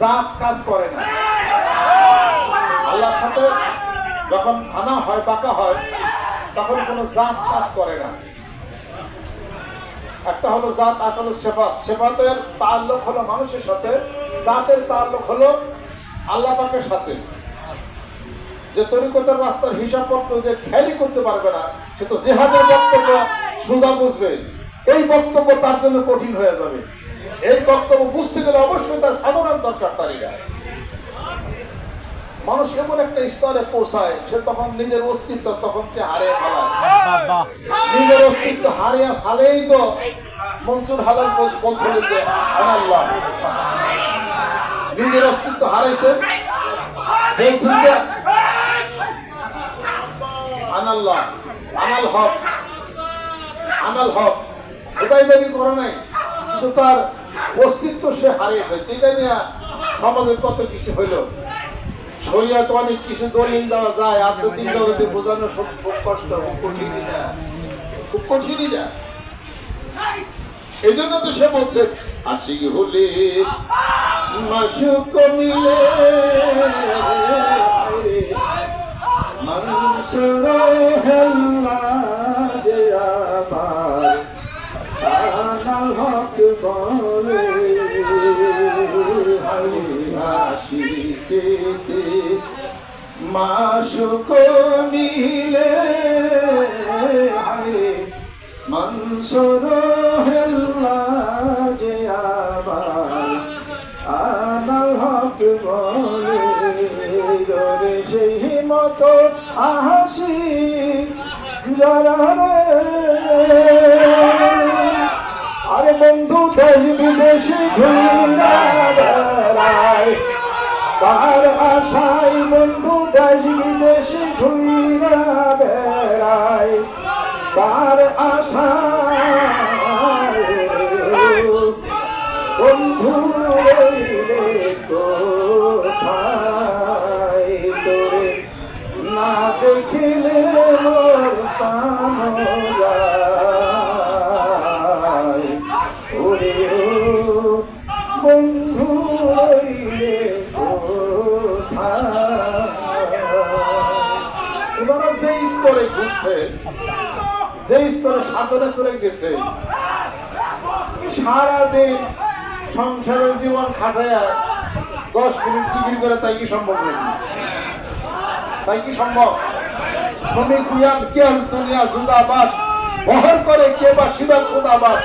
জাত কাজ করে না। আল্লাহর সাথে যখন খানা হয়, পাকা হয়, তখন কোনো জাত কাজ করে না। একটা হলো জাত, আর হলো তাল্লুক হলো মানুষের সাথে, জাতের তাল্লুক হলো আল্লাহ পাকের সাথে। যে তরিকতার রাস্তার হিসাবপত্র যে খেয়ালই করতে পারবে না, সে তো জেহাদের বক্তব্য সোজা বুঝবে। এই বক্তব্য তার জন্য কঠিন হয়ে যাবে। এই বক্তব্য বুঝতে গেলে অবশ্যই তার সাধারণ দরকার তারিরা মানুষ এমন একটা স্তরে পৌঁছায় সে তখন নিজের অস্তিত্ব তখন সে হারিয়ে ফেলায়। নিজের অস্তিত্ব হারিয়ে ফেলেই তো মনসুর হালাল বল- বলছিলেন যে আনাল্লাহ নিজের অস্তিত্ব হারাইছে। বলছেন যে আনাল্লাহ আনাল হক। আনাল হক। ওটাই দাবি করে নাই। কিন্তু তার অস্তিত্ব সে হারিয়ে ফেলছে। এটা নিয়ে সমাজে কত কিছু হইল। শরীয়ত অনেক কিছু দলিল দেওয়া যায় আর দিন জগতে বোঝানো সব খুব কষ্ট, খুব কঠিন খুব কঠিন এটা। এই জন্য তো সে বলছে আছি হলে মাসুক মিলে মানুষের হাসিতে মাসুক মিলে হায় মনসুর হেল্লা যে আবার আনাল সেই মতো আহাসি যারা আরে বন্ধু, দেশ বিদেশে বেড়ায়। তার আশায় বন্ধু দেশ বিদেশে ঘুরা বেড়ায়। তার আশায় বন্ধু রইলে কোথায় তোরে? না দেখিলে মোর প্রাণ স্তরে ঘুরছে যে স্তরে সাধনা করে গেছে, সারাদিন সংসারের জীবন খাটাইয়া দশ মিনিট জিকির করে তাই কি সম্ভব নাকি? তাই কি সম্ভব? শ্রমিক কে দুনিয়া জুদাবাস বহন করে কে বা শিবার খুদাবাস